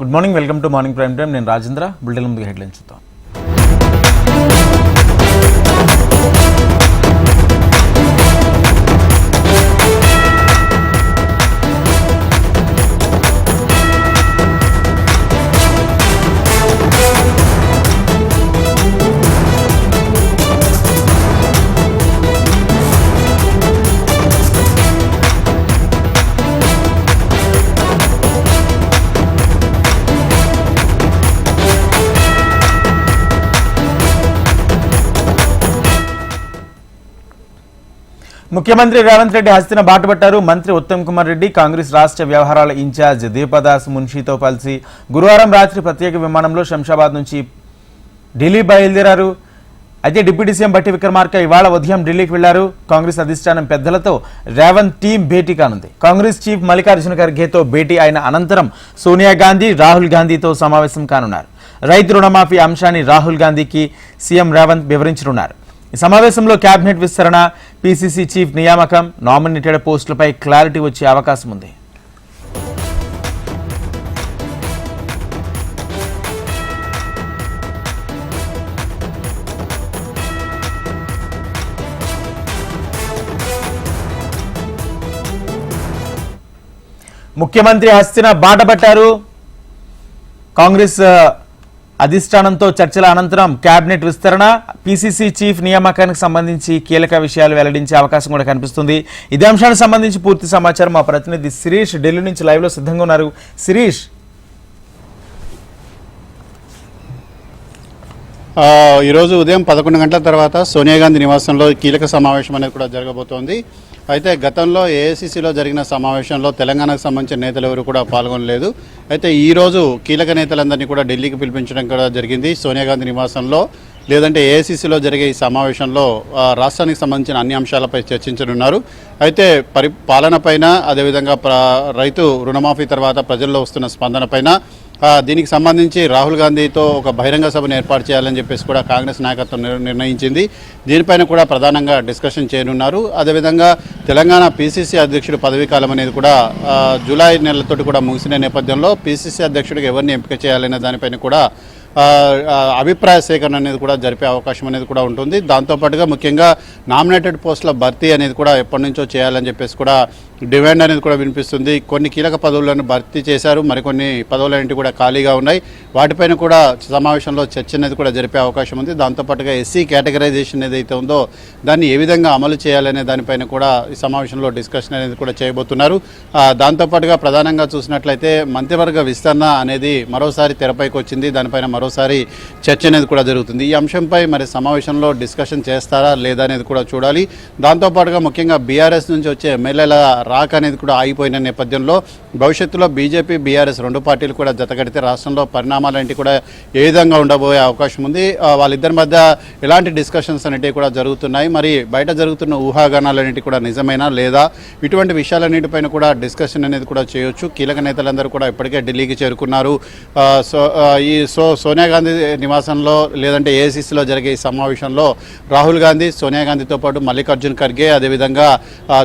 Good morning welcome to morning prime time నేను Rajendra. Bulletin ముందుగా headline చూద్దాం. ముఖ్యమంత్రి రేవంత్ రెడ్డి హస్తిన బాటపట్టారు మంత్రి ఉత్తమ్ కుమార్ రెడ్డి కాంగ్రెస్ రాష్ట్ర వ్యవహారాల ఇన్ఛార్జ్ దీపదాస్ మున్షితో కలిసి గురువారం రాత్రి ప్రత్యేక విమానంలో శంషాబాద్ నుంచి ఢిల్లీ బయలుదేరారు. అయితే డిప్యూటీ సీఎం బట్టి విక్రమార్క ఇవాళ ఉదయం ఢిల్లీకి వెళ్ళారు. కాంగ్రెస్ అధిష్టానం పెద్దలతో రేవంత్ టీం భేటీ కానుంది. కాంగ్రెస్ చీఫ్ మల్లికార్జున ఖర్గేతో భేటీ అయిన అనంతరం సోనియా గాంధీ రాహుల్ గాంధీతో సమావేశం కానున్నారు. రైతు రుణమాఫీ అంశాన్ని రాహుల్ గాంధీకి సీఎం రేవంత్ వివరించనున్నారు. ఈ సమావేశంలో కేబినెట్ విస్తరణ పీసీసీ చీఫ్ నియామకం నామినేటెడ్ పోస్టులపై క్లారిటీ వచ్చే అవకాశం ఉంది. ముఖ్యమంత్రి హస్తిన బాటపట్టారు కాంగ్రెస్ అధిష్టానంతో చర్చల అనంతరం కేబినెట్ విస్తరణ పీసీసీ చీఫ్ నియామకానికి సంబంధించి కీలక విషయాలు వెల్లడించే అవకాశం కూడా కనిపిస్తుంది. ఇదే అంశానికి సంబంధించి పూర్తి సమాచారం మా ప్రతినిధి శిరీష్ ఢిల్లీ నుంచి లైవ్లో సిద్ధంగా ఉన్నారు. శిరీష్ ఈరోజు ఉదయం పదకొండు గంటల తర్వాత సోనియా గాంధీ నివాసంలో కీలక సమావేశం అనేది కూడా జరగబోతోంది. అయితే గతంలో ఏఐసిసిలో జరిగిన సమావేశంలో తెలంగాణకు సంబంధించిన నేతలు ఎవరు కూడా పాల్గొనలేదు. అయితే ఈరోజు కీలక నేతలందరినీ కూడా ఢిల్లీకి పిలిపించడం కూడా జరిగింది. సోనియా గాంధీ నివాసంలో లేదంటే ఏఐసిసిలో జరిగే ఈ సమావేశంలో రాష్ట్రానికి సంబంధించిన అన్ని అంశాలపై చర్చించనున్నారు. అయితే పరి పాలనపైన అదేవిధంగా ప్ర రైతు రుణమాఫీ తర్వాత ప్రజల్లో వస్తున్న స్పందనపైన పైన దీనికి సంబంధించి రాహుల్ గాంధీతో ఒక బహిరంగ సభను ఏర్పాటు చేయాలని చెప్పేసి కూడా కాంగ్రెస్ నాయకత్వం నిర్ణయించింది. దీనిపైన కూడా ప్రధానంగా డిస్కషన్ చేయనున్నారు. అదేవిధంగా తెలంగాణ పీసీసీ అధ్యక్షుడు పదవీ కాలం అనేది కూడా జూలై నెలతోటి కూడా ముగిసిన నేపథ్యంలో పీసీసీ అధ్యక్షుడికి ఎవరిని ఎంపిక చేయాలనే దానిపైన కూడా అభిప్రాయ సేకరణ అనేది కూడా జరిపే అవకాశం అనేది కూడా ఉంటుంది. దాంతోపాటుగా ముఖ్యంగా నామినేటెడ్ పోస్టుల భర్తీ అనేది కూడా ఎప్పటి నుంచో చేయాలని చెప్పేసి కూడా డిమాండ్ అనేది కూడా వినిపిస్తుంది. కొన్ని కీలక పదవులను భర్తీ చేశారు. మరికొన్ని పదవులన్నింటి కూడా ఖాళీగా ఉన్నాయి. వాటిపైన కూడా సమావేశంలో చర్చ అనేది కూడా జరిపే అవకాశం ఉంది. దాంతోపాటుగా ఎస్సీ కేటగరైజేషన్ ఏదైతే ఉందో దాన్ని ఏ విధంగా అమలు చేయాలనే దానిపైన కూడా ఈ సమావేశంలో డిస్కషన్ అనేది కూడా చేయబోతున్నారు. దాంతోపాటుగా ప్రధానంగా చూసినట్లయితే మంత్రివర్గ విస్తరణ అనేది మరోసారి తెరపైకి వచ్చింది. దానిపైన మరోసారి చర్చ అనేది కూడా జరుగుతుంది. ఈ అంశంపై మరి సమావేశంలో డిస్కషన్ చేస్తారా లేదా అనేది కూడా చూడాలి. దాంతోపాటుగా ముఖ్యంగా బీఆర్ఎస్ నుంచి వచ్చే ఎమ్మెల్యేల రాక అనేది కూడా ఆగిపోయిన నేపథ్యంలో భవిష్యత్తులో బీజేపీ బీఆర్ఎస్ రెండు పార్టీలు కూడా జతకడితే రాష్ట్రంలో పరిణామాలంటి కూడా ఏ విధంగా ఉండబోయే అవకాశం ఉంది. వాళ్ళిద్దరి మధ్య ఎలాంటి డిస్కషన్స్ అనేటివి కూడా జరుగుతున్నాయి. మరి బయట జరుగుతున్న ఊహాగానాలన్నిటి కూడా నిజమేనా లేదా? ఇటువంటి విషయాలన్నిటిపైన కూడా డిస్కషన్ అనేది కూడా చేయొచ్చు. కీలక నేతలందరూ కూడా ఇప్పటికే ఢిల్లీకి చేరుకున్నారు. సో ఈ సో సోనియా గాంధీ నివాసంలో లేదంటే ఏసీసీలో జరిగే ఈ సమావేశంలో రాహుల్ గాంధీ సోనియా గాంధీతో పాటు మల్లికార్జున్ ఖర్గే అదేవిధంగా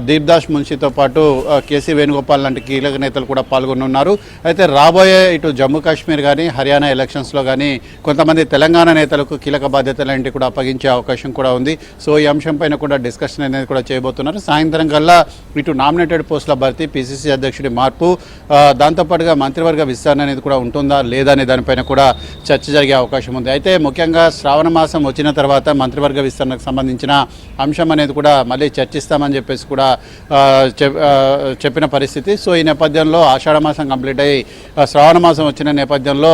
దీప్దాస్ మున్షితో పాటు పాటు కేసీ వేణుగోపాల్ లాంటి కీలక నేతలు కూడా పాల్గొనున్నారు. అయితే రాబోయే ఇటు జమ్మూ కాశ్మీర్ కానీ హర్యానా ఎలక్షన్స్లో కానీ కొంతమంది తెలంగాణ నేతలకు కీలక బాధ్యతలంటి కూడా అప్పగించే అవకాశం కూడా ఉంది. సో ఈ అంశం పైన కూడా డిస్కషన్ అనేది కూడా చేయబోతున్నారు. సాయంత్రం కల్లా ఇటు నామినేటెడ్ పోస్టుల భర్తీ పిసిసి అధ్యక్షుడి మార్పు దాంతోపాటుగా మంత్రివర్గ విస్తరణ అనేది కూడా ఉంటుందా లేదా అనే దానిపైన కూడా చర్చ జరిగే అవకాశం ఉంది. అయితే ముఖ్యంగా శ్రావణ మాసం వచ్చిన తర్వాత మంత్రివర్గ విస్తరణకు సంబంధించిన అంశం అనేది కూడా మళ్ళీ చర్చిస్తామని చెప్పేసి కూడా చె చెప్పిన పరిస్థితి. సో ఈ నేపథ్యంలో ఆషాఢ మాసం కంప్లీట్ అయ్యి శ్రావణ మాసం వచ్చిన నేపథ్యంలో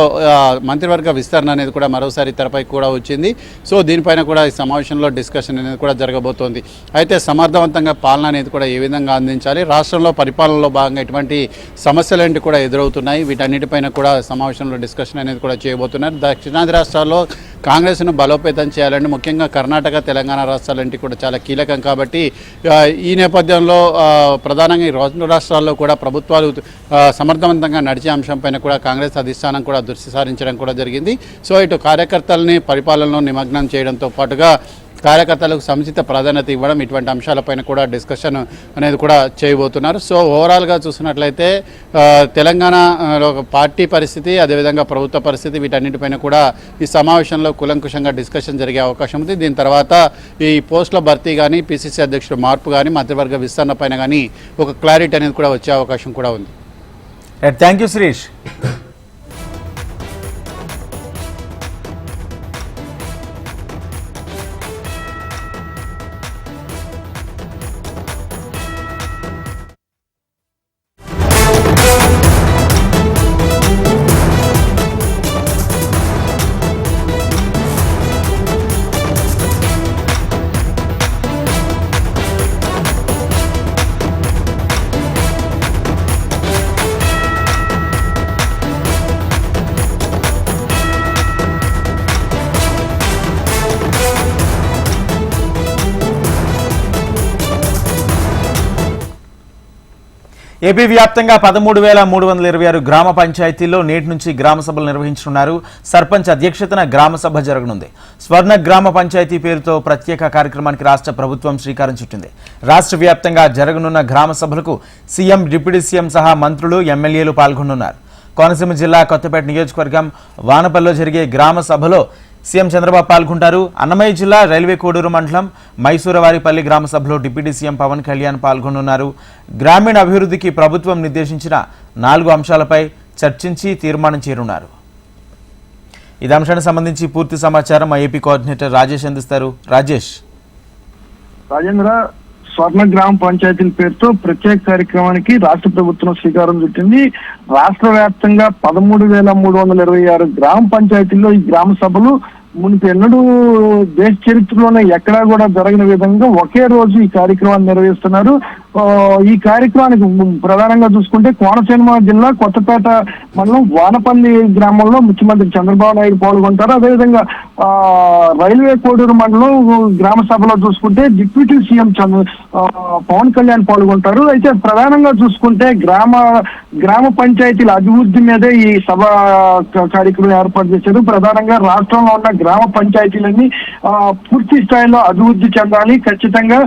మంత్రివర్గ విస్తరణ అనేది కూడా మరోసారి తెరపై కూడా వచ్చింది. సో దీనిపైన కూడా ఈ సమావేశంలో డిస్కషన్ అనేది కూడా జరగబోతోంది. అయితే సమర్థవంతంగా పాలన అనేది కూడా ఏ విధంగా అందించాలి? రాష్ట్రంలో పరిపాలనలో భాగంగా ఎటువంటి సమస్యలు ఏంటి కూడా ఎదురవుతున్నాయి? వీటన్నిటిపైన కూడా సమావేశంలో డిస్కషన్ అనేది కూడా చేయబోతున్నారు. దక్షిణాది రాష్ట్రాల్లో కాంగ్రెస్ను బలోపేతం చేయాలని ముఖ్యంగా కర్ణాటక తెలంగాణ రాష్ట్రాలంటే కూడా చాలా కీలకం కాబట్టి ఈ నేపథ్యంలో ప్రధాన ప్రధానంగా ఈ రెండు రాష్ట్రాల్లో కూడా ప్రభుత్వాలు సమర్థవంతంగా నడిచే అంశంపైన కూడా కాంగ్రెస్ అధిష్టానం కూడా దృష్టి సారించడం కూడా జరిగింది. సో ఇటు కార్యకర్తల్ని పరిపాలనలో నిమగ్నం చేయడంతో పాటుగా కార్యకర్తలకు సముచిత ప్రాధాన్యత ఇవ్వడం ఇటువంటి అంశాలపైన కూడా డిస్కషన్ అనేది కూడా చేయబోతున్నారు. సో ఓవరాల్గా చూసినట్లయితే తెలంగాణలో ఒక పార్టీ పరిస్థితి అదేవిధంగా ప్రభుత్వ పరిస్థితి వీటన్నిటిపైన కూడా ఈ సమావేశంలో కులంకుషంగా డిస్కషన్ జరిగే అవకాశం ఉంది. దీని తర్వాత ఈ పోస్టుల భర్తీ కానీ పిసిసి అధ్యక్షుడు మార్పు కానీ మంత్రివర్గ విస్తరణ పైన కానీ ఒక క్లారిటీ అనేది కూడా వచ్చే అవకాశం కూడా ఉంది. థ్యాంక్ యూ శిరీష్ ఏపీ వ్యాప్తంగా పదమూడు వేల మూడు వందల ఇరవై ఆరు గ్రామ పంచాయతీల్లో నేటి నుంచి గ్రామ సభలు నిర్వహించనున్నారు. సర్పంచ్ అధ్యక్షతన గ్రామ సభ జరగనుంది. స్వర్ణ గ్రామ పంచాయతీ పేరుతో ప్రత్యేక కార్యక్రమానికి రాష్ట్ర ప్రభుత్వం శ్రీకారం చుట్టింది. రాష్ట్ర వ్యాప్తంగా జరగనున్న గ్రామ సభలకు సీఎం డిప్యూటీ సీఎం సహా మంత్రులు ఎమ్మెల్యేలు పాల్గొనున్నారు కోనసీమ జిల్లా కొత్తపేట నియోజకవర్గం వానపల్లిలో జరిగే గ్రామ సభలో సీఎం చంద్రబాబు పాల్గొంటారు. అన్నమయ్య జిల్లా రైల్వే కోడూరు మండలం మైసూరవారిపల్లి గ్రామ సభలో డిప్యూటీ సీఎం పవన్ కళ్యాణ్ పాల్గొనున్నారు గ్రామీణ అభివృద్ధికి ప్రభుత్వం నిర్దేశించిన నాలుగు అంశాలపై చర్చించి తీర్మానం చేరున్నారు. ఇది అంశానికి సంబంధించి పూర్తి సమాచారం ఏపీ కోఆర్డినేటర్ రాజేష్ అందిస్తారు. రాజేష్. రాజేంద్ర స్వర్ణ గ్రామ పంచాయతీల పేరుతో ప్రత్యేక కార్యక్రమానికి రాష్ట్ర ప్రభుత్వం శ్రీకారం చుట్టింది. రాష్ట్ర వ్యాప్తంగా పదమూడు వేల మూడు వందల ఇరవై ఆరు గ్రామ పంచాయతీల్లో ఈ గ్రామ సభలు మునుపు ఎన్నడూ దేశ చరిత్రలోనే ఎక్కడా కూడా జరగని విధంగా ఒకే రోజు ఈ కార్యక్రమాన్ని నిర్వహిస్తున్నారు. ఆ, ఈ కార్యక్రమానికి ప్రధానంగా చూసుకుంటే కోనసీమ జిల్లా కొత్తపేట మండలం వానపల్లి గ్రామంలో ముఖ్యమంత్రి చంద్రబాబు నాయుడు పాల్గొంటారు. అదేవిధంగా ఆ, రైల్వే కోడూరు మండలం గ్రామ సభలో చూసుకుంటే డిప్యూటీ సీఎం చంద్ర ఆ, పవన్ కళ్యాణ్ పాల్గొంటారు. అయితే ప్రధానంగా చూసుకుంటే గ్రామ గ్రామ పంచాయతీల అభివృద్ధి మీదే ఈ సభ కార్యక్రమం ఏర్పాటు చేశారు. ప్రధానంగా రాష్ట్రంలో ఉన్న గ్రామ పంచాయతీలన్నీ పూర్తి స్థాయిలో అభివృద్ధి చెందాలి. ఖచ్చితంగా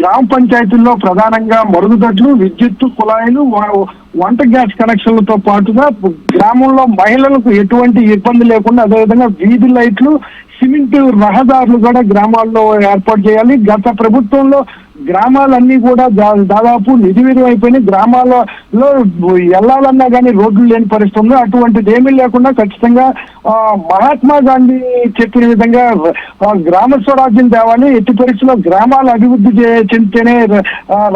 గ్రామ పంచాయతీల్లో ప్రధానంగా మరుగుదొడ్లు విద్యుత్తు కుళాయిలు వంట గ్యాస్ కనెక్షన్లతో పాటుగా గ్రామంలో మహిళలకు ఎటువంటి ఇబ్బంది లేకుండా అదేవిధంగా వీధి లైట్లు సిమెంట్ రహదారులు కూడా గ్రామాల్లో ఏర్పాటు చేయాలి. గత ప్రభుత్వంలో గ్రామాలన్నీ కూడా దా- దాదాపు నిధివిధి అయిపోయినాయి. గ్రామాలలో వెళ్ళాలన్నా కానీ రోడ్లు లేని పరిస్థితి అటువంటిది ఏమీ లేకుండా ఖచ్చితంగా ఆ, మహాత్మా గాంధీ చెప్పిన విధంగా గ్రామ స్వరాజ్యం తేవాలి. ఎట్టి పరిస్థితుల్లో గ్రామాలు అభివృద్ధి చెందితేనే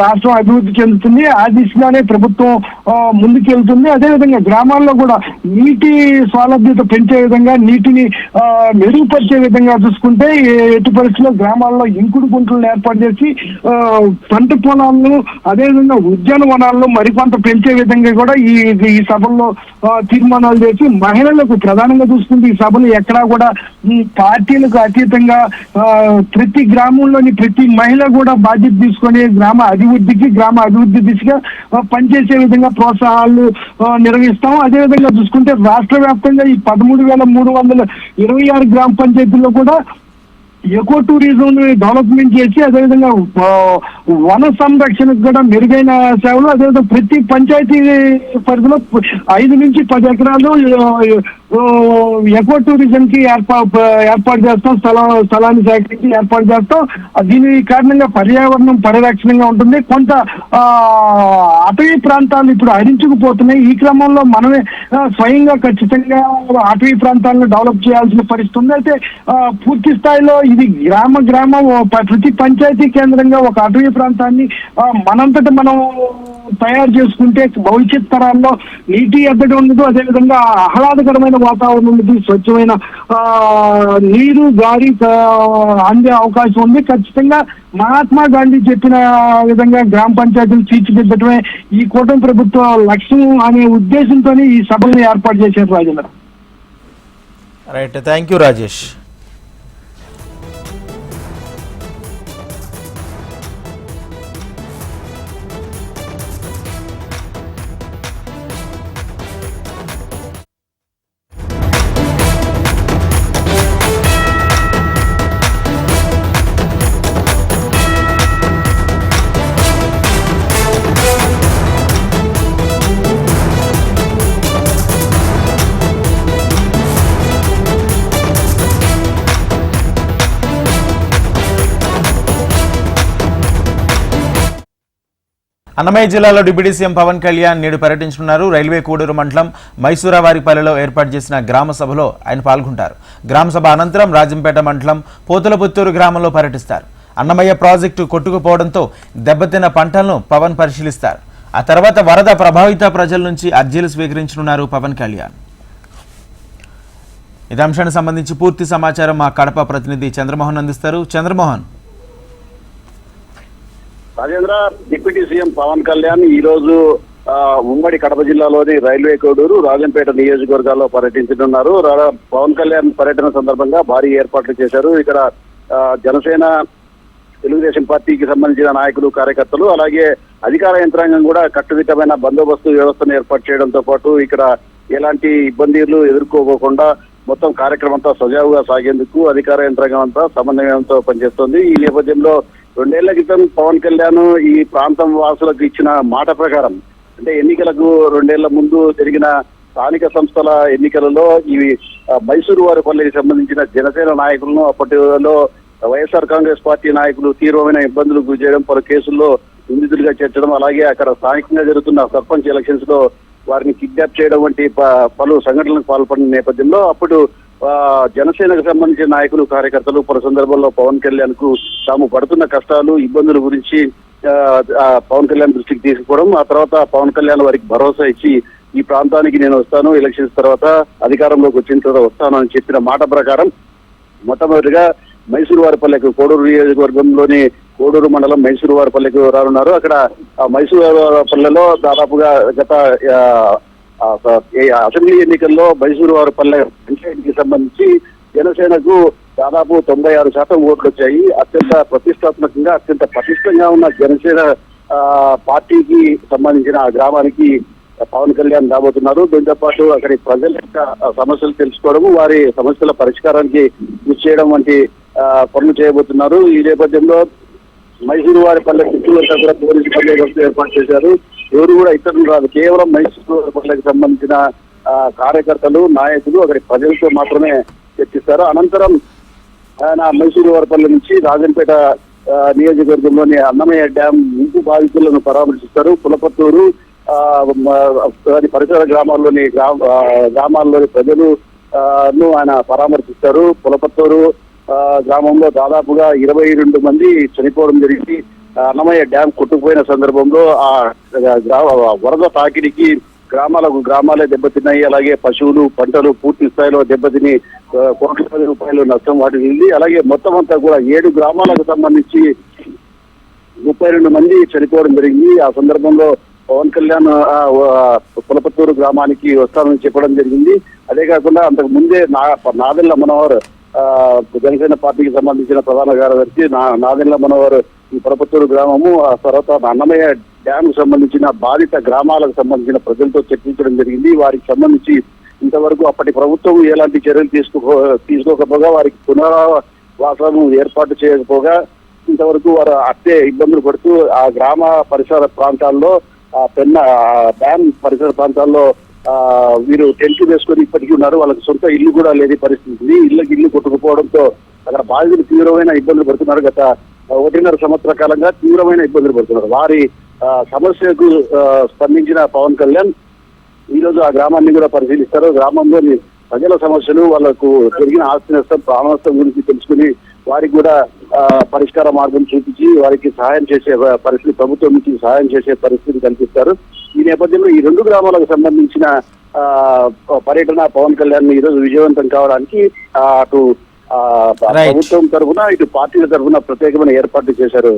రాష్ట్రం అభివృద్ధి చెందుతుంది. ఆ దిశగానే ప్రభుత్వం ముందుకెళ్తుంది. అదేవిధంగా గ్రామాల్లో కూడా నీటి సౌలభ్యత పెంచే విధంగా నీటిని మెరుగుపరిచే విధంగా చూసుకుంటే ఎట్టి పరిస్థితుల్లో గ్రామాల్లో ఇంకుడు గుంటలను ఏర్పాటు చేసి పంట పొలాలను అదేవిధంగా ఉద్యానవనాలను మరికొంత పెంచే విధంగా కూడా ఈ ఈ సభల్లో తీర్మానాలు చేసి మహిళలకు ప్రధానంగా చూసుకుంటే ఈ సభలు ఎక్కడా కూడా పార్టీలకు అతీతంగా ఆ, ప్రతి గ్రామంలోని ప్రతి మహిళ కూడా బాధ్యత తీసుకొని గ్రామ అభివృద్ధికి గ్రామ అభివృద్ధి దిశగా పనిచేసే విధంగా ప్రోత్సాహాలు నిర్వహిస్తాం. అదేవిధంగా చూసుకుంటే రాష్ట్ర వ్యాప్తంగా ఈ పదమూడు వేల మూడు వందల ఇరవై ఆరు గ్రామ పంచాయతీల్లో కూడా ఎకో టూరిజం డెవలప్మెంట్ చేసి అదేవిధంగా వన సంరక్షణకు కూడా మెరుగైన సేవలు అదేవిధంగా ప్రతి పంచాయతీ పరిధిలో ఐదు నుంచి పది ఎకరాలు ఎకో టూరిజం కి ఏర్పా ఏర్పాటు చేస్తాం స్థలం స్థలాన్ని సేకరించి ఏర్పాటు చేస్తాం. దీని కారణంగా పర్యావరణం పరిరక్షణంగా ఉంటుంది. కొంత ఆ, అటవీ ప్రాంతాలు ఇప్పుడు హరించుకుపోతున్నాయి. ఈ క్రమంలో మనమే స్వయంగా ఖచ్చితంగా అటవీ ప్రాంతాలను డెవలప్ చేయాల్సిన పరిస్థితి ఉంది. అయితే పూర్తి స్థాయిలో ఇది గ్రామ గ్రామం ప్రతి పంచాయతీ కేంద్రంగా ఒక అటవీ ప్రాంతాన్ని మనంతట మనం తయారు చేసుకుంటే భవిష్యత్ తరాల్లో నీటి ఎద్దడి ఉండదు. అదేవిధంగా ఆహ్లాదకరమైన వాతావరణం ఉండదు. స్వచ్ఛమైన నీరు గాలి అందే అవకాశం ఉంది. ఖచ్చితంగా మహాత్మా గాంధీ చెప్పిన విధంగా గ్రామ పంచాయతీలు తీర్చిదిద్దటమే ఈ కూటమి ప్రభుత్వ లక్ష్యం అనే ఉద్దేశంతో ఈ సభను ఏర్పాటు చేశారు Rajendra. Right thank you Rajesh Annamayya జిల్లాలో డిప్యూటీ సీఎం పవన్ కళ్యాణ్ నేడు పర్యటించనున్నారు. రైల్వే కూడూరు మండలం మైసూరావారిపల్లెలో ఏర్పాటు చేసిన గ్రామ సభలో ఆయన పాల్గొంటారు. గ్రామ సభ అనంతరం రాజంపేట మండలం పోతులపుత్తూరు గ్రామంలో పర్యటిస్తారు. అన్నమయ్య ప్రాజెక్టు కొట్టుకుపోవడంతో దెబ్బతిన్న పంటలను పవన్ పరిశీలిస్తారు. ఆ తర్వాత వరద ప్రభావిత ప్రజల నుంచి అర్జీలు స్వీకరించనున్నారు పవన్ కళ్యాణ్. ఇది అంశానికి సంబంధించి పూర్తి సమాచారం మా కడప ప్రతినిధి చంద్రమోహన్ అందిస్తారు. చంద్రమోహన్ రాజేంద్ర డిప్యూటీ సీఎం పవన్ కళ్యాణ్ ఈ రోజు ఉమ్మడి కడప జిల్లాలోని రైల్వే కోడూరు రాజంపేట నియోజకవర్గాల్లో పర్యటించనున్నారు. రా- పవన్ కళ్యాణ్ పర్యటన సందర్భంగా భారీ ఏర్పాట్లు చేశారు. ఇక్కడ జనసేన తెలుగుదేశం పార్టీకి సంబంధించిన నాయకులు కార్యకర్తలు అలాగే అధికార యంత్రాంగం కూడా కట్టుదిట్టమైన బందోబస్తు వ్యవస్థను ఏర్పాటు చేయడంతో పాటు ఇక్కడ ఎలాంటి ఇబ్బందులు ఎదుర్కోకుండా మొత్తం కార్యక్రమం అంతా సజావుగా సాగేందుకు అధికార యంత్రాంగం అంతా సమన్వయంతో పనిచేస్తోంది. ఈ నేపథ్యంలో రెండేళ్ళ క్రితం పవన్ కళ్యాణ్ ఈ ప్రాంతం వాసులకు ఇచ్చిన మాట ప్రకారం అంటే ఎన్నికలకు రెండేళ్ళ ముందు జరిగిన స్థానిక సంస్థల ఎన్నికలలో ఇవి మైసూరు మైసూరు వారిపల్లికి సంబంధించిన జనసేన నాయకులను అప్పటిలో వైఎస్ఆర్ కాంగ్రెస్ పార్టీ నాయకులు తీవ్రమైన ఇబ్బందులు గురి చేయడం పలు కేసుల్లో నిందితులుగా చేర్చడం అలాగే అక్కడ స్థానికంగా జరుగుతున్న సర్పంచ్ ఎలక్షన్స్లో వారిని కిడ్నాప్ చేయడం వంటి ప- పలు సంఘటనలకు పాల్పడిన నేపథ్యంలో అప్పుడు జనసేనకు సంబంధించిన నాయకులు కార్యకర్తలు పలు సందర్భాల్లో పవన్ కళ్యాణ్కు తాము పడుతున్న కష్టాలు ఇబ్బందుల గురించి ఆ, పవన్ కళ్యాణ్ దృష్టికి తీసుకోవడం ఆ తర్వాత పవన్ కళ్యాణ్ వారికి భరోసా ఇచ్చి ఈ ప్రాంతానికి నేను వస్తాను ఎలక్షన్స్ తర్వాత అధికారంలోకి వచ్చిన తర్వాత వస్తాను అని చెప్పిన మాట ప్రకారం మొట్టమొదటిగా మైసూరు వారిపల్లెకు కోడూరు నియోజకవర్గంలోని కోడూరు మండలం మైసూరు వారిపల్లెకు రానున్నారు. అక్కడ ఆ మైసూరు వారిపల్లెలో దాదాపుగా గత అసెంబ్లీ ఎన్నికల్లో మైసూరు వారిపల్లె పంచాయతీకి సంబంధించి జనసేనకు దాదాపు తొంభై ఆరు శాతం ఓట్లు వచ్చాయి అత్యంత ప్రతిష్టాత్మకంగా అత్యంత పటిష్టంగా ఉన్న జనసేన ఆ, పార్టీకి సంబంధించిన ఆ గ్రామానికి పవన్ కళ్యాణ్ రాబోతున్నారు. దీంతో పాటు అక్కడి ప్రజల యొక్క సమస్యలు తెలుసుకోవడము వారి సమస్యల పరిష్కారానికి కృషి చేయడం వంటి ఆ, పనులు చేయబోతున్నారు. ఈ నేపథ్యంలో మైసూరు వారి పల్లె చుట్టూ కూడా పోలీసు పల్లె ఏర్పాటు చేశారు. ఎవరు కూడా ఇతరులు రాదు. కేవలం మైసూరు వారి సంబంధించిన కార్యకర్తలు నాయకులు అక్కడి ప్రజలతో మాత్రమే చర్చిస్తారు. అనంతరం ఆయన మైసూరు వారిపల్లి నుంచి రాజంపేట నియోజకవర్గంలోని అన్నమయ్య డ్యాం ముంపు బాధితులను పరామర్శిస్తారు. పులపత్తూరు దాని పరిసర గ్రామాల్లోని గ్రామ గ్రామాల్లోని ప్రజలు ను ఆయన పరామర్శిస్తారు. పులపత్తూరు గ్రామంలో దాదాపుగా ఇరవై రెండు మంది చనిపోవడం జరిగింది. అన్నమయ్య డ్యాం కొట్టుకుపోయిన సందర్భంలో ఆ గ్రా- వరద తాకిడికి గ్రామాలకు గ్రామాలే దెబ్బతిన్నాయి. అలాగే పశువులు పంటలు పూర్తి స్థాయిలో దెబ్బతిని ఆ, కోట్ల రూపాయలు నష్టం వాటిల్లింది అలాగే మొత్తం అంతా కూడా ఏడు గ్రామాలకు సంబంధించి ముప్పై రెండు మంది చనిపోవడం జరిగింది. ఆ సందర్భంలో పవన్ కళ్యాణ్ కులపత్తూరు పులపత్తూరు గ్రామానికి వస్తానని చెప్పడం జరిగింది. అదే కాకుండా అంతకు ముందే నా నాదెళ్ళ మనోహర్ జనసేన పార్టీకి సంబంధించిన ప్రధాన కార్యదర్శి నా నాదెళ్ళ మనోహర్ ఈ పరపతూరు గ్రామము ఆ తర్వాత అన్నమయ్య డ్యామ్ సంబంధించిన బాధిత గ్రామాలకు సంబంధించిన ప్రజలతో చర్చించడం జరిగింది. వారికి సంబంధించి ఇంతవరకు అప్పటి ప్రభుత్వం ఎలాంటి చర్యలు తీసుకో తీసుకోకపోగా వారికి పునరావాసము ఏర్పాటు చేయకపోగా ఇంతవరకు వారు అట్టే ఇబ్బందులు పడుతూ ఆ గ్రామ పరిసర ప్రాంతాల్లో ఆ పెన్న డ్యామ్ పరిసర ప్రాంతాల్లో ఆ వీరు టెంట్ వేసుకొని ఇప్పటికీ ఉన్నారు. వాళ్ళకి సొంత ఇల్లు కూడా లేని పరిస్థితి ఉంది. ఇళ్ళకి ఇల్లు కొట్టుకుపోవడంతో అక్కడ బాధితులు తీవ్రమైన ఇబ్బందులు పడుతున్నారు. గత ఒకటిన్నర సంవత్సర కాలంగా తీవ్రమైన ఇబ్బందులు పడుతున్నారు. వారి ఆ, సమస్యకు స్పందించిన పవన్ కళ్యాణ్ ఈ రోజు ఆ గ్రామాన్ని కూడా పరిశీలిస్తారు. గ్రామంలోని ప్రజల సమస్యలు వాళ్ళకు జరిగిన ఆస్తి నష్టం ప్రాణనష్టం గురించి తెలుసుకుని వారికి కూడా ఆ, పరిష్కార మార్గం చూపించి వారికి సహాయం చేసే పరిస్థితి ప్రభుత్వం నుంచి సహాయం చేసే పరిస్థితి కల్పిస్తారు. ఈ నేపథ్యంలో ఈ రెండు గ్రామాలకు సంబంధించిన ఆ, పర్యటన పవన్ కళ్యాణ్ ఈ రోజు విజయవంతం కావడానికి ఆ, అటు ప్రభుత్వం తరఫున ఇటు పార్టీల తరఫున ప్రత్యేకమైన ఏర్పాట్లు చేశారు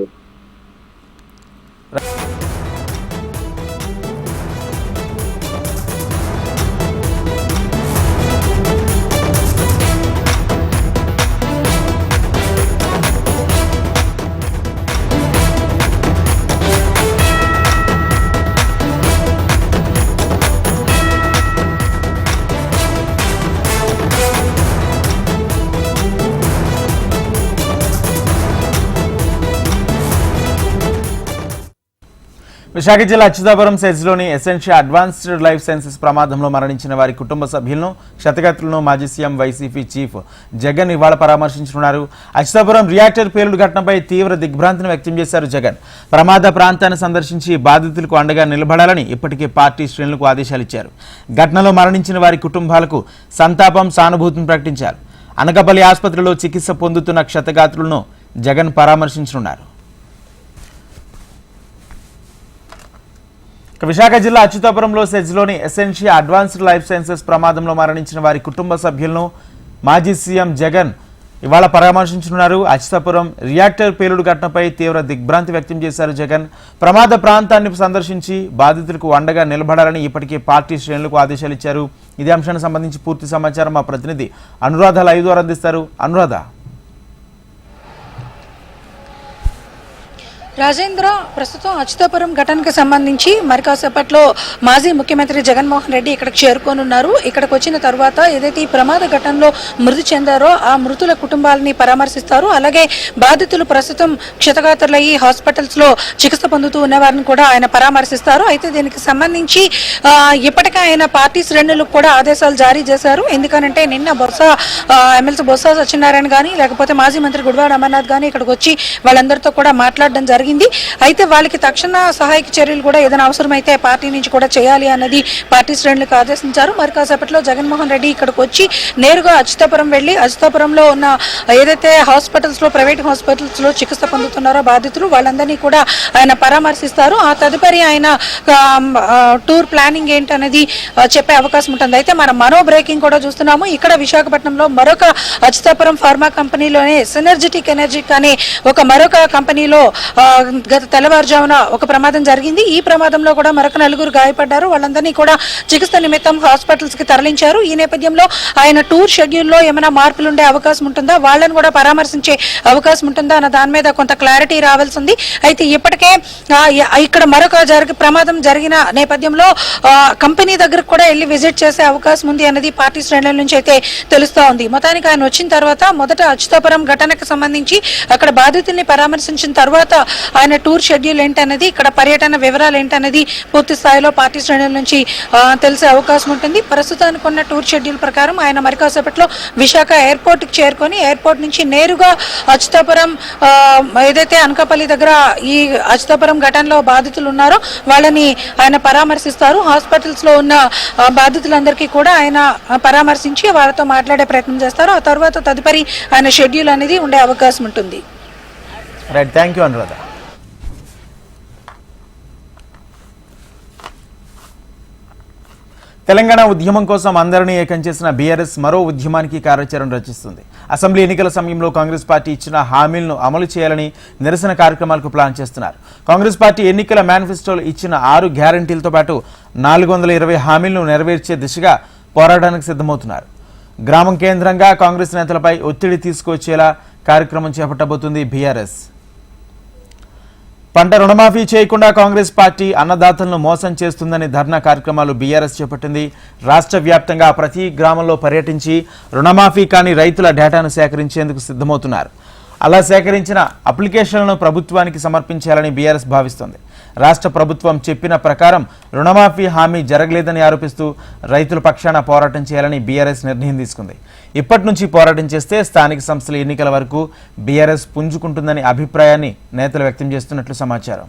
విశాఖ జిల్లా అచ్యుతాపురం సెజ్లోని ఎసెన్షియా అడ్వాన్స్డ్ లైఫ్ సైన్సెస్ ప్రమాదంలో మరణించిన వారి కుటుంబ సభ్యులను క్షతగాత్రులను మాజీ సీఎం వైసీపీ చీఫ్ జగన్ ఇవాళ పరామర్శించనున్నారు. అచ్యుతాపురం రియాక్టర్ పేలుడు ఘటనపై తీవ్ర దిగ్భ్రాంతిని వ్యక్తం చేశారు జగన్. ప్రమాద ప్రాంతాన్ని సందర్శించి బాధితులకు అండగా నిలబడాలని ఇప్పటికే పార్టీ శ్రేణులకు ఆదేశాలు ఇచ్చారు. ఘటనలో మరణించిన వారి కుటుంబాలకు సంతాపం సానుభూతిని ప్రకటించారు. అనకాపల్లి ఆసుపత్రిలో చికిత్స పొందుతున్న క్షతగాత్రులను జగన్ పరామర్శించనున్నారు. విశాఖ జిల్లా అచ్యుతాపురంలో సెజ్లోని ఎసెన్షియా అడ్వాన్స్డ్ లైఫ్ సైన్సెస్ ప్రమాదంలో మరణించిన వారి కుటుంబ సభ్యులను మాజీ సీఎం జగన్ ఇవాళ పరామర్శించనున్నారు. అచ్యుతాపురం రియాక్టర్ పేలుడు ఘటనపై తీవ్ర దిగ్భ్రాంతి వ్యక్తం చేశారు జగన్. ప్రమాద ప్రాంతాన్ని సందర్శించి బాధితులకు అండగా నిలబడాలని ఇప్పటికే పార్టీ శ్రేణులకు ఆదేశాలు ఇచ్చారు. ఇదే అంశానికి సంబంధించి పూర్తి సమాచారం మా ప్రతినిధి అనురాధ లైవ్ ద్వారా అందిస్తారు. అనురాధ. రాజేంద్ర ప్రస్తుతం అచ్యుతాపురం ఘటనకు సంబంధించి మరి కాసేపట్లో మాజీ ముఖ్యమంత్రి జగన్మోహన్ రెడ్డి ఇక్కడికి చేరుకోనున్నారు. ఇక్కడికి వచ్చిన తర్వాత ఏదైతే ఈ ప్రమాద ఘటనలో మృతి చెందారో ఆ మృతుల కుటుంబాలని పరామర్శిస్తారు. అలాగే బాధితులు ప్రస్తుతం క్షతగాత్రులయ్యి హాస్పిటల్స్లో చికిత్స పొందుతూ ఉన్నవారిని కూడా ఆయన పరామర్శిస్తారు. అయితే దీనికి సంబంధించి ఇప్పటికే ఆయన పార్టీ శ్రేణులకు కూడా ఆదేశాలు జారీ చేశారు. ఎందుకనంటే నిన్న బొత్స ఎమ్మెల్సీ బొత్స సత్యనారాయణ కానీ లేకపోతే మాజీ మంత్రి గుడివాడ అమర్నాథ్ కానీ ఇక్కడికి వచ్చి వాళ్ళందరితో కూడా మాట్లాడడం జరిగింది. అయితే వాళ్ళకి తక్షణ సహాయక చర్యలు కూడా ఏదైనా అవసరమైతే పార్టీ నుంచి కూడా చేయాలి అన్నది పార్టీ శ్రేణులకు ఆదేశించారు. మరి కాసేపట్లో జగన్మోహన్ రెడ్డి ఇక్కడికి వచ్చి నేరుగా అచ్యుతాపురం వెళ్ళి అచ్యుతాపురంలో ఉన్న ఏదైతే హాస్పిటల్స్లో ప్రైవేట్ హాస్పిటల్స్లో చికిత్స పొందుతున్నారో బాధితులు వాళ్ళందరినీ కూడా ఆయన పరామర్శిస్తారు. ఆ తదుపరి ఆయన టూర్ ప్లానింగ్ ఏంటనేది చెప్పే అవకాశం ఉంటుంది. అయితే మనం మనో బ్రేకింగ్ కూడా చూస్తున్నాము. ఇక్కడ విశాఖపట్నంలో మరొక అచ్యుతాపురం ఫార్మా కంపెనీలోనే సినర్జెటిక్ ఎనర్జీ అనే ఒక మరొక కంపెనీలో ఆ, గత తెల్లవారుజామున ఒక ప్రమాదం జరిగింది. ఈ ప్రమాదంలో కూడా మరొక నలుగురు గాయపడ్డారు. వాళ్ళందరినీ కూడా చికిత్స నిమిత్తం హాస్పిటల్స్కి తరలించారు. ఈ నేపథ్యంలో ఆయన టూర్ షెడ్యూల్లో ఏమైనా మార్పులు ఉండే అవకాశం ఉంటుందా? వాళ్ళని కూడా పరామర్శించే అవకాశం ఉంటుందా? అన్న దాని మీద కొంత క్లారిటీ రావాల్సింది అయితే ఇప్పటికే ఇక్కడ మరొక జరిగి ప్రమాదం జరిగిన నేపథ్యంలో కంపెనీ దగ్గరకు కూడా వెళ్ళి విజిట్ చేసే అవకాశం ఉంది అన్నది పార్టీ శ్రేణుల నుంచి అయితే తెలుస్తా ఉంది. మొత్తానికి ఆయన వచ్చిన తర్వాత మొదట అచ్యుతాపురం ఘటనకు సంబంధించి అక్కడ బాధితుల్ని పరామర్శించిన తర్వాత ఆయన టూర్ షెడ్యూల్ ఏంటన్నది ఇక్కడ పర్యటన వివరాలు ఏంటన్నది పూర్తి స్థాయిలో పార్టీ శ్రేణుల నుంచి తెలిసే అవకాశం ఉంటుంది. ప్రస్తుతానికి ఉన్న టూర్ షెడ్యూల్ ప్రకారం ఆయన మరికాసేపట్లో విశాఖ ఎయిర్పోర్ట్కి చేరుకొని ఎయిర్పోర్ట్ నుంచి నేరుగా అచ్యుతాపురం ఏదైతే అనకాపల్లి దగ్గర ఈ అచ్యుతాపురం ఘటనలో బాధితులు ఉన్నారో వాళ్ళని ఆయన పరామర్శిస్తారు. హాస్పిటల్స్లో ఉన్న బాధితులందరికీ కూడా ఆయన పరామర్శించి వాళ్ళతో మాట్లాడే ప్రయత్నం చేస్తారు. ఆ తర్వాత తదుపరి ఆయన షెడ్యూల్ అనేది ఉండే అవకాశం ఉంటుంది. Right thank you Anuradha Telangana ఉద్యమం కోసం అందరినీ ఏకం చేసిన బీఆర్ఎస్ మరో ఉద్యమానికి కార్యాచరణ రచిస్తుంది. అసెంబ్లీ ఎన్నికల సమయంలో కాంగ్రెస్ పార్టీ ఇచ్చిన హామీలను అమలు చేయాలని నిరసన కార్యక్రమాలకు ప్లాన్ చేస్తున్నారు. కాంగ్రెస్ పార్టీ ఎన్నికల మేనిఫెస్టోలో ఇచ్చిన ఆరు గ్యారంటీలతో పాటు నాలుగు వందల ఇరవై హామీలను నెరవేర్చే దిశగా పోరాటానికి సిద్ధమవుతున్నారు. గ్రామం కేంద్రంగా కాంగ్రెస్ నేతలపై ఒత్తిడి తీసుకొచ్చేలా కార్యక్రమం చేపట్టబోతుంది బీఆర్ఎస్. పంట రుణమాఫీ చేయకుండా కాంగ్రెస్ పార్టీ అన్నదాతలను మోసం చేస్తుందని ధర్నా కార్యక్రమాలు బీఆర్ఎస్ చేపట్టింది. రాష్ట్ర వ్యాప్తంగా ప్రతి గ్రామంలో పర్యటించి రుణమాఫీ కాని రైతుల డేటాను సేకరించేందుకు సిద్ధమవుతున్నారు. అలా సేకరించిన అప్లికేషన్లను ప్రభుత్వానికి సమర్పించాలని బీఆర్ఎస్ భావిస్తోంది. రాష్ట్ర ప్రభుత్వం చెప్పిన ప్రకారం రుణమాఫీ హామీ జరగలేదని ఆరోపిస్తూ రైతుల పక్షాన పోరాటం చేయాలని బీఆర్ఎస్ నిర్ణయం తీసుకుంది. ఇప్పటి నుంచి పోరాటం చేస్తే స్థానిక సంస్థల ఎన్నికల వరకు బీఆర్ఎస్ పుంజుకుంటుందని అభిప్రాయాన్ని నేతలు వ్యక్తం చేస్తున్నట్లు సమాచారం.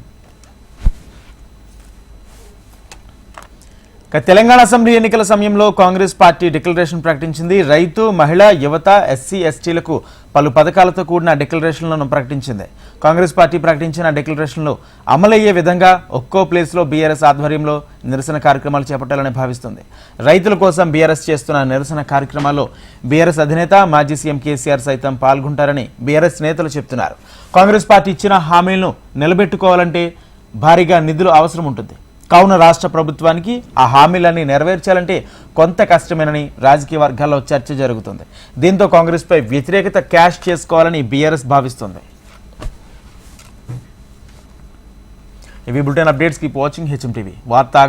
తెలంగాణ అసెంబ్లీ ఎన్నికల సమయంలో కాంగ్రెస్ పార్టీ డిక్లరేషన్ ప్రకటించింది. రైతు మహిళ యువత ఎస్సీ ఎస్టీలకు పలు పథకాలతో కూడిన డిక్లరేషన్లను ప్రకటించింది. కాంగ్రెస్ పార్టీ ప్రకటించిన డిక్లరేషన్లు అమలయ్యే విధంగా ఒక్కో ప్లేస్లో బీఆర్ఎస్ ఆధ్వర్యంలో నిరసన కార్యక్రమాలు చేపట్టాలని భావిస్తుంది. రైతుల కోసం బీఆర్ఎస్ చేస్తున్న నిరసన కార్యక్రమాల్లో బీఆర్ఎస్ అధినేత మాజీ సీఎం కేసీఆర్ సైతం పాల్గొంటారని బీఆర్ఎస్ నేతలు చెప్తున్నారు. కాంగ్రెస్ పార్టీ ఇచ్చిన హామీలను నిలబెట్టుకోవాలంటే భారీగా నిధులు అవసరం ఉంటుంది కావున రాష్ట్ర ప్రభుత్వానికి ఆ హామీలన్నీ నెరవేర్చాలంటే కొంత కష్టమేనని రాజకీయ వర్గాల్లో చర్చ జరుగుతుంది. దీంతో కాంగ్రెస్పై వ్యతిరేకత క్యాష్ చేసుకోవాలని బీఆర్ఎస్ భావిస్తుంది. ఇవి బులెటిన్ అప్డేట్స్కి వాచింగ్ హెచ్ఎం టీవీ. వార్తా